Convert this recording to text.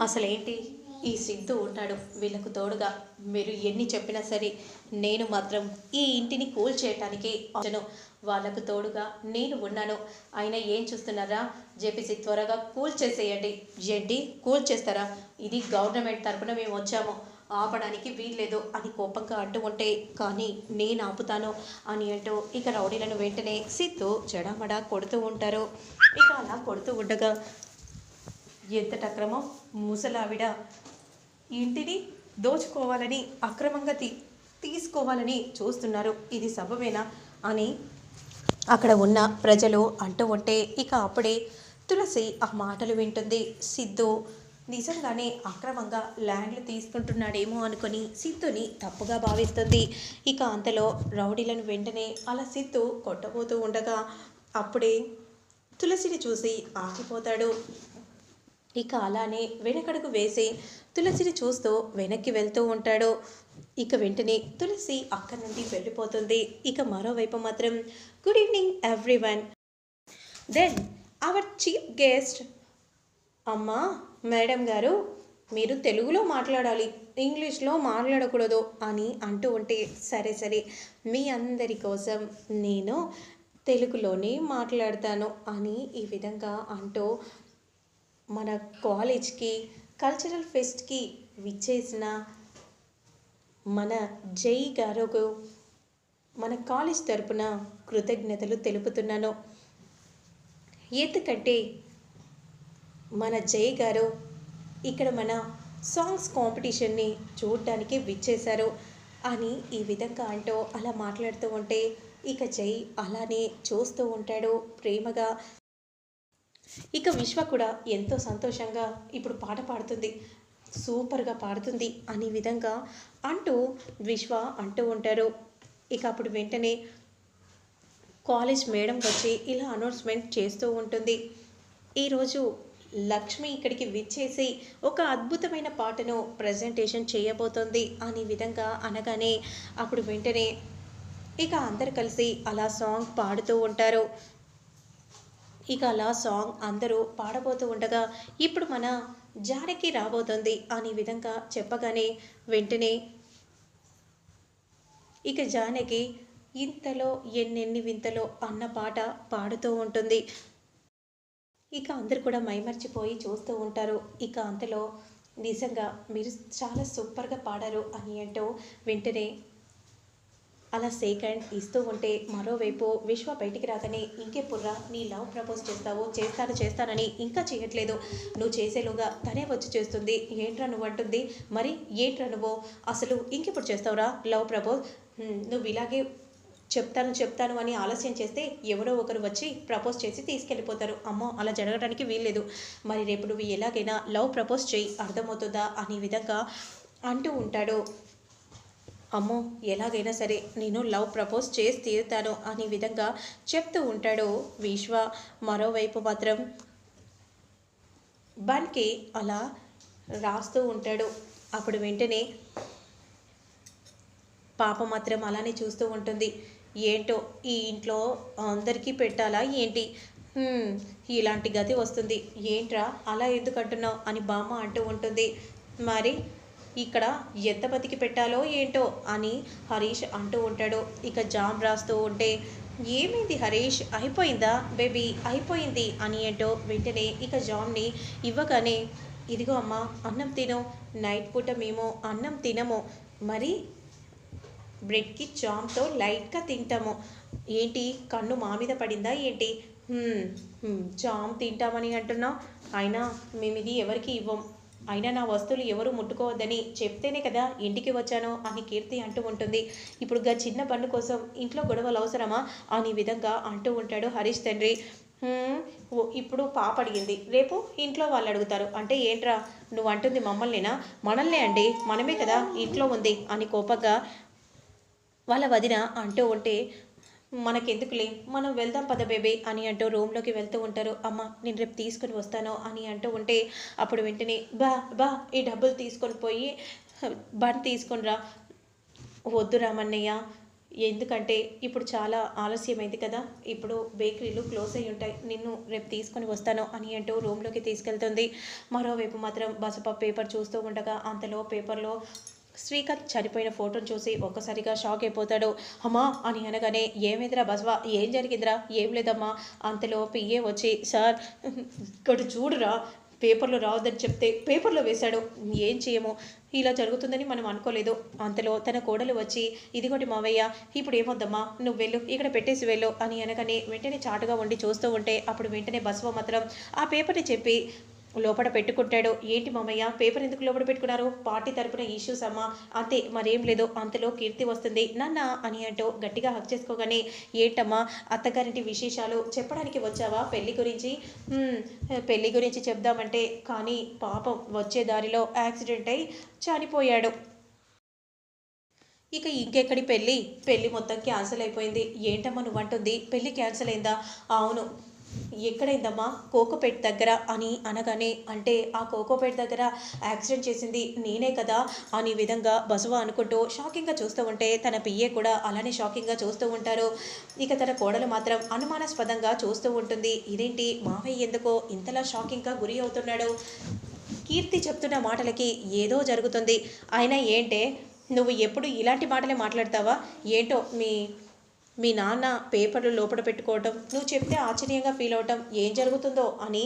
అసలేంటి? ఈ సిద్ధు ఉన్నాడు వీళ్ళకు తోడుగా మీరు ఎన్ని చెప్పినా సరే నేను మాత్రం ఈ ఇంటిని కూల్ చేయటానికి వచ్చను. వాళ్ళకు తోడుగా నేను ఉన్నాను. అయినా ఏం చూస్తున్నారా? జేపీసీ త్వరగా కూల్ చేసేయండి ఏంటి? కూల్ చేస్తారా ఇది గవర్నమెంట్ తరపున మేము వచ్చాము. ఆపడానికి వీల్లేదు. అని కోపంగా అంటూ ఉంటే కానీ నేను ఆపుతాను అని అంటూ ఇక రౌడీలను వెంటనే సిద్ధు చెడమడ కొడుతూ ఉంటారు. ఇక అలా కొడుతూ ఉండగా ఎంతటి అక్రమం? ముసలావిడ ఇంటిని దోచుకోవాలని అక్రమంగా తీ తీసుకోవాలని చూస్తున్నారు. ఇది సబమేనా అని అక్కడ ఉన్న ప్రజలు అంటూ ఉంటే ఇక అప్పుడే తులసి ఆ మాటలు వింటుంది. సిద్ధు నిజంగానే అక్రమంగా ల్యాండ్లు తీసుకుంటున్నాడేమో అనుకొని సిద్ధుని తప్పుగా భావిస్తుంది. ఇక అంతలో రౌడీలను వెంటనే అలా సిద్ధు కొట్టబోతూ ఉండగా అప్పుడే తులసిని చూసి ఆగిపోతాడు. ఇక అలానే వెనకడుగు వేసి తులసిని చూస్తూ వెనక్కి వెళ్తూ ఉంటాడు. ఇక వెంటనే తులసి అక్కడి నుండి వెళ్ళిపోతుంది. ఇక మరోవైపు మాత్రం good evening everyone then our chief guest అమ్మా మేడం గారు మీరు తెలుగులో మాట్లాడాలి ఇంగ్లీష్లో మాట్లాడకూడదు అని అంటూ ఉంటే సరే సరే మీ అందరి కోసం నేను తెలుగులోనే మాట్లాడతాను అని ఈ విధంగా అంటూ మన కాలేజ్కి కల్చరల్ ఫెస్ట్కి విచ్చేసిన మన జై గారుకు మన కాలేజ్ తరపున కృతజ్ఞతలు తెలుపుతున్నాను. ఎందుకంటే మన జై గారు ఇక్కడ మన సాంగ్స్ కాంపిటీషన్ని చూడడానికి విచ్చేశారు. అని ఈ విధంగా అంటూ అలా మాట్లాడుతూ ఉంటే ఇక జై అలానే చూస్తూ ఉంటాడు ప్రేమగా. ఇక విశ్వ కూడా ఎంతో సంతోషంగా ఇప్పుడు పాట పాడుతుంది. సూపర్గా పాడుతుంది అనే విధంగా అంటూ విశ్వ అంటూ ఉంటారు. ఇక అప్పుడు వెంటనే కాలేజ్ మేడం వచ్చి ఇలా అనౌన్స్మెంట్ చేస్తూ ఉంటుంది. ఈరోజు లక్ష్మి ఇక్కడికి విచ్చేసి ఒక అద్భుతమైన పాటను ప్రజెంటేషన్ చేయబోతోంది అనే విధంగా అనగానే అప్పుడు వెంటనే ఇక అందరు కలిసి అలా సాంగ్ పాడుతూ ఉంటారు. ఇక అలా సాంగ్ అందరూ పాడబోతూ ఉండగా ఇప్పుడు మన జానకి రాబోతుంది అనే విధంగా చెప్పగానే వెంటనే ఇక జానకి ఇంతలో ఎన్నెన్ని వింతలో అన్న పాట పాడుతూ ఉంటుంది. ఇక అందరు కూడా మైమర్చిపోయి చూస్తూ ఉంటారు. ఇక అంతలో నిజంగా మీరు చాలా సూపర్గా పాడారు అని అంటూ వెంటనే అలా సేకండ్ ఇస్తూ ఉంటే మరోవైపు విశ్వ బయటికి రాగానే ఇంకెప్పుడురా నీ లవ్ ప్రపోజ్ చేస్తావు చేస్తాను చేస్తానని ఇంకా చేయట్లేదు. నువ్వు చేసేలోగా తనే వచ్చి చేస్తుంది. ఏంట్రా నువ్వు అంటుంది? మరి ఏంట్రా నువ్వు? అసలు ఇంకెప్పుడు చేస్తావురా లవ్ ప్రపోజ్? నువ్వు ఇలాగే చెప్తాను చెప్తాను అని ఆలస్యం చేస్తే ఎవరో ఒకరు వచ్చి ప్రపోజ్ చేసి తీసుకెళ్ళిపోతారు. అమ్మో అలా జరగడానికి వీల్లేదు. మరి రేపు నువ్వు ఎలాగైనా లవ్ ప్రపోజ్ చేయి. అర్థమవుతుందా? అనే విధంగా అంటూ ఉంటాడు. అమ్మో ఎలాగైనా సరే నేను లవ్ ప్రపోజ్ చేసి తీరుతాను అనే విధంగా చెప్తూ ఉంటాడు విశ్వ. మరోవైపు మాత్రం బన్కి అలా రాస్తూ ఉంటాడు. అప్పుడు వెంటనే పాప మాత్రం అలానే చూస్తూ ఉంటుంది. ఏంటో ఈ ఇంట్లో అందరికీ పెట్టాలా ఏంటి? ఇలాంటి గతి వస్తుంది. ఏంట్రా అలా ఎందుకు అంటున్నావు అని బామ్మ అంటూ ఉంటుంది. మరి ఇక్కడ ఎంత బతికి పెట్టాలో ఏంటో అని హరీష్ అంటూ ఉంటాడు. ఇక జామ్ రాస్తూ ఉంటే ఏమైంది హరీష్? అయిపోయిందా? బేబీ అయిపోయింది అని ఏంటో వెంటనే ఇక జామ్ని ఇవ్వగానే ఇదిగో అమ్మా అన్నం తిను. నైట్ పూట మేము అన్నం తినము. మరి బ్రెడ్కి జామ్తో లైట్గా తింటాము. ఏంటి? కన్ను మా మీద పడిందా ఏంటి? జామ్ తింటామని అంటున్నావు. అయినా మేము ఇది ఎవరికి ఇవ్వం. అయినా నా వస్తువులు ఎవరు ముట్టుకోవద్దని చెప్తేనే కదా ఇంటికి వచ్చాను అని కీర్తి అంటూ ఉంటుంది. ఇప్పుడు గా చిన్న పన్ను కోసం ఇంట్లో గొడవలు అవసరమా? అని విధంగా అంటూ ఉంటాడు హరీష్ తండ్రి. ఇప్పుడు పాప అడిగింది. రేపు ఇంట్లో వాళ్ళు అడుగుతారు. అంటే ఏంట్రా? నువ్వు అంటుంది మమ్మల్నేనా? మనల్నే అండి. మనమే కదా ఇంట్లో ఉంది అని కోపంగా వాళ్ళ వదిన అంటూ ఉంటే మనకెందుకులే? మనం వెళ్దాం పద బేబీ అని అంటూ రూమ్లోకి వెళ్తూ ఉంటారు. అమ్మ నేను రేపు తీసుకొని వస్తాను అని అంటూ ఉంటే అప్పుడు వెంటనే బా బా ఈ డబ్బులు తీసుకొని పోయి బండ్ తీసుకొని రా. వద్దు రామన్నయ్య ఎందుకంటే ఇప్పుడు చాలా ఆలస్యమైంది కదా. ఇప్పుడు బేకరీలు క్లోజ్ అయి ఉంటాయి. నిన్ను రేపు తీసుకొని వస్తాను అని అంటూ రూమ్లోకి తీసుకెళ్తుంది. మరోవైపు మాత్రం బసప పేపర్ చూస్తూ ఉండగా అంతలో పేపర్లో శ్రీకాంత్ చనిపోయిన ఫోటోను చూసి ఒక్కసారిగా షాక్ అయిపోతాడు. అమ్మా అని అనగానే ఏమైందిరా బస్వా? ఏం జరిగిందిరా? ఏం లేదమ్మా? అంతలో పిఏ వచ్చి సార్ ఇక్కడ చూడురా పేపర్లో రావద్దని చెప్తే పేపర్లో వేశాడు. ఏం చేయము? ఇలా జరుగుతుందని మనం అనుకోలేదు. అంతలో తన కోడలు వచ్చి ఇదిగోటి మావయ్య ఇప్పుడు ఏమొద్దమ్మా? నువ్వు వెళ్ళు ఇక్కడ పెట్టేసి వెళ్ళు అని అనగానే వెంటనే చాటుగా ఉండి చూస్తూ ఉంటే అప్పుడు వెంటనే బస్వ మాత్రం ఆ పేపర్ని చెప్పి లోపల పెట్టుకుంటాడు. ఏంటి మామయ్య? పేపర్ ఎందుకు లోపల పెట్టుకున్నారు? పార్టీ తరపున ఇష్యూస్ అమ్మా అంతే మరేం లేదు. అంతలో కీర్తి వస్తుంది. నాన్న అని అంటూ గట్టిగా హక్ చేసుకోగానే ఏంటమ్మా అత్తగారింటి విశేషాలు చెప్పడానికి వచ్చావా పెళ్ళి గురించి? పెళ్ళి పెళ్ళి గురించి చెప్దామంటే కానీ పాపం వచ్చే దారిలో యాక్సిడెంట్ అయి చనిపోయాడు. ఇక ఇంకెక్కడి పెళ్ళి పెళ్ళి మొత్తం క్యాన్సిల్ అయిపోయింది. ఏంటమ్మా నువ్వు అంటుంది పెళ్ళి క్యాన్సిల్ అయిందా? అవును. ఎక్కడైందమ్మా? కోకోపేట్ దగ్గర అని అనగానే అంటే ఆ కోకోపేట్ దగ్గర యాక్సిడెంట్ చేసింది నేనే కదా అని విధంగా బసువ అనుకుంటూ షాకింగ్గా చూస్తూ ఉంటే తన పియ్యే కూడా అలానే షాకింగ్గా చూస్తూ ఉంటారు. ఇక తన కోడలు మాత్రం అనుమానాస్పదంగా చూస్తూ ఉంటుంది. ఇదేంటి? మావయ్య ఎందుకో ఇంతలా షాకింగ్గా గురి అవుతున్నాడు? కీర్తి చెప్తున్న మాటలకి ఏదో జరుగుతుంది. అయినా ఏంటే నువ్వు ఎప్పుడు ఇలాంటి మాటలే మాట్లాడతావా? ఏంటో మీ మీ నాన్న పేపర్లు లోపల పెట్టుకోవటం నువ్వు చెప్తే ఆశ్చర్యంగా ఫీల్ అవటం ఏం జరుగుతుందో అని